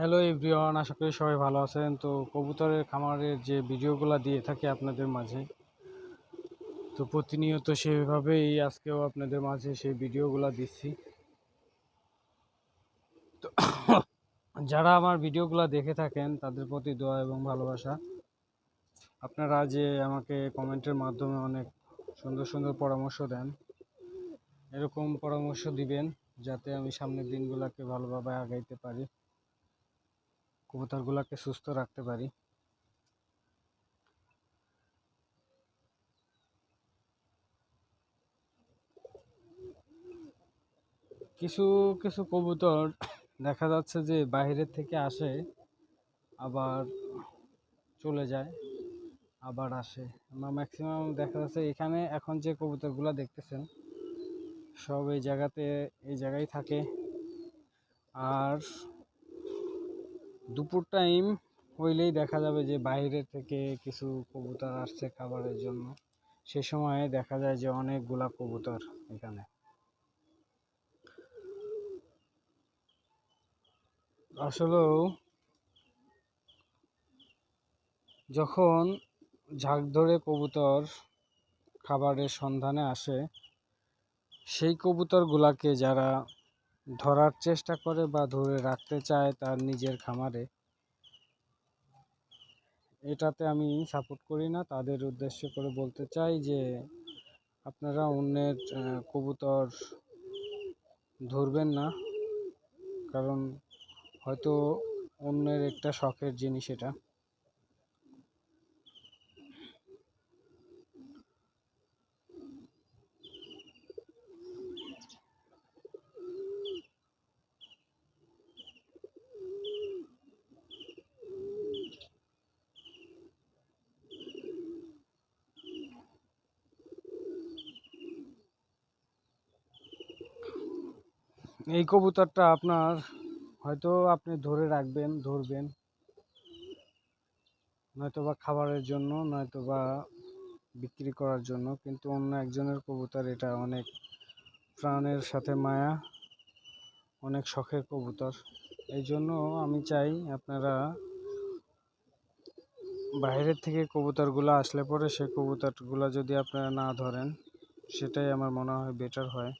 Hello everyone, আশা করি সবাই ভালো আছেন। তো কবুতরের খামারের যে ভিডিওগুলো দিয়ে থাকি আপনাদের মাঝে, তো প্রতিনিয়ত সেভাবেই আজকেও আপনাদের মাঝে সেই ভিডিওগুলো দিচ্ছি। তো যারা আমার ভিডিওগুলো দেখে থাকেন, তাদের প্রতি দোয়া এবং ভালোবাসা। আপনারা যে আমাকে কমেন্টের মাধ্যমে অনেক সুন্দর সুন্দর পরামর্শ দেন, এরকম পরামর্শ দিবেন, যাতে আমি সামনের দিনগুলোকে ভালোভাবে আগাইতে পারি। কবুতরগুলোকে সুস্থ রাখতে পারি। কিছু কিছু কবুতর দেখা যাচ্ছে যে বাইরের থেকে আসে, আবার চলে যায়, আবার আসে। আমার ম্যাক্সিমাম দেখা যাচ্ছে এখানে এখন যে কবুতরগুলো দেখতেছেন, সব এই জায়গাতে, এই জায়গায় থাকে। আর দুপুর টাইম হইলেই দেখা যাবে যে বাইরে থেকে কিছু কবুতর আসছে খাবারের জন্য। সে সময় দেখা যায় যে অনেকগুলা কবুতর এখানে। আসলেও যখন ঝাঁক ধরে কবুতর খাবারের সন্ধানে আসে, সেই কবুতরগুলাকে যারা ধরার চেষ্টা করে বা ধরে রাখতে চায় তার নিজের খামারে। এটাতে আমি সাপোর্ট করি না। তাদের উদ্দেশ্য করে বলতে চাই যে, আপনারা অন্যের কবুতর ধরবেন না। কারণ হয়তো অন্যের একটা শখের জিনিস এটা। এই কবুতরটা আপনার হয়তো আপনি ধরে রাখবেন, ধরবেন। নয়তো বা খাবারের জন্য নয়তো বা বিক্রি করার জন্য, কিন্তু অন্য একজনের কবুতর এটা অনেক প্রাণের সাথে মায়া, অনেক শখের কবুতর। এই জন্য আমি চাই আপনারা বাইরের থেকে কবুতরগুলো আসলে পরে সেই কবুতরগুলো যদি আপনারা না ধরেন, সেটাই আমার মনে হয় বেটার হয়।